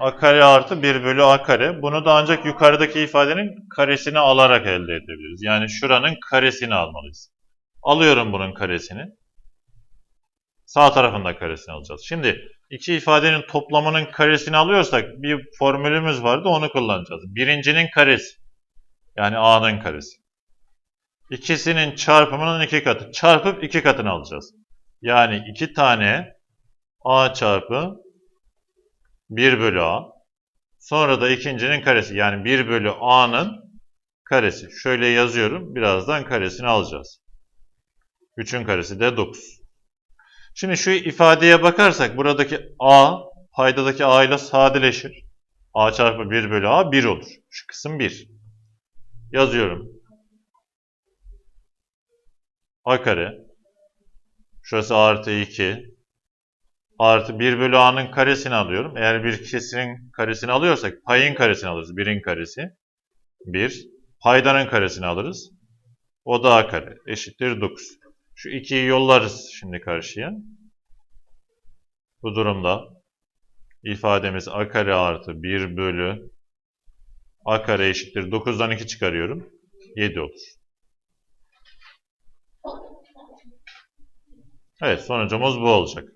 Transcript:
a kare artı 1 bölü a kare. Bunu da ancak yukarıdaki ifadenin karesini alarak elde edebiliriz. Yani şuranın karesini almalıyız. Alıyorum bunun karesini. Sağ tarafında karesini alacağız. Şimdi iki ifadenin toplamının karesini alıyorsak bir formülümüz vardı onu kullanacağız. Birincinin karesi. Yani a'nın karesi. İkisinin çarpımının iki katı. Çarpıp iki katını alacağız. Yani iki tane a çarpı 1 bölü a. Sonra da ikincinin karesi. Yani 1 bölü a'nın karesi. Şöyle yazıyorum. Birazdan karesini alacağız. 3'ün karesi de 9. Şimdi şu ifadeye bakarsak buradaki a paydadaki a ile sadeleşir. a çarpı 1 bölü a 1 olur. Şu kısım 1. Yazıyorum. a kare. Şurası artı 2 artı 1 bölü a'nın karesini alıyorum. Eğer bir kesinin karesini alıyorsak payın karesini alırız. 1'in karesi 1. Paydanın karesini alırız. O da a kare eşittir 9. Şu 2'yi yollarız şimdi karşıya. Bu durumda ifademiz a kare artı 1 bölü a kare eşittir 9'dan 2 çıkarıyorum. 7 olur. Evet sonucumuz bu olacak.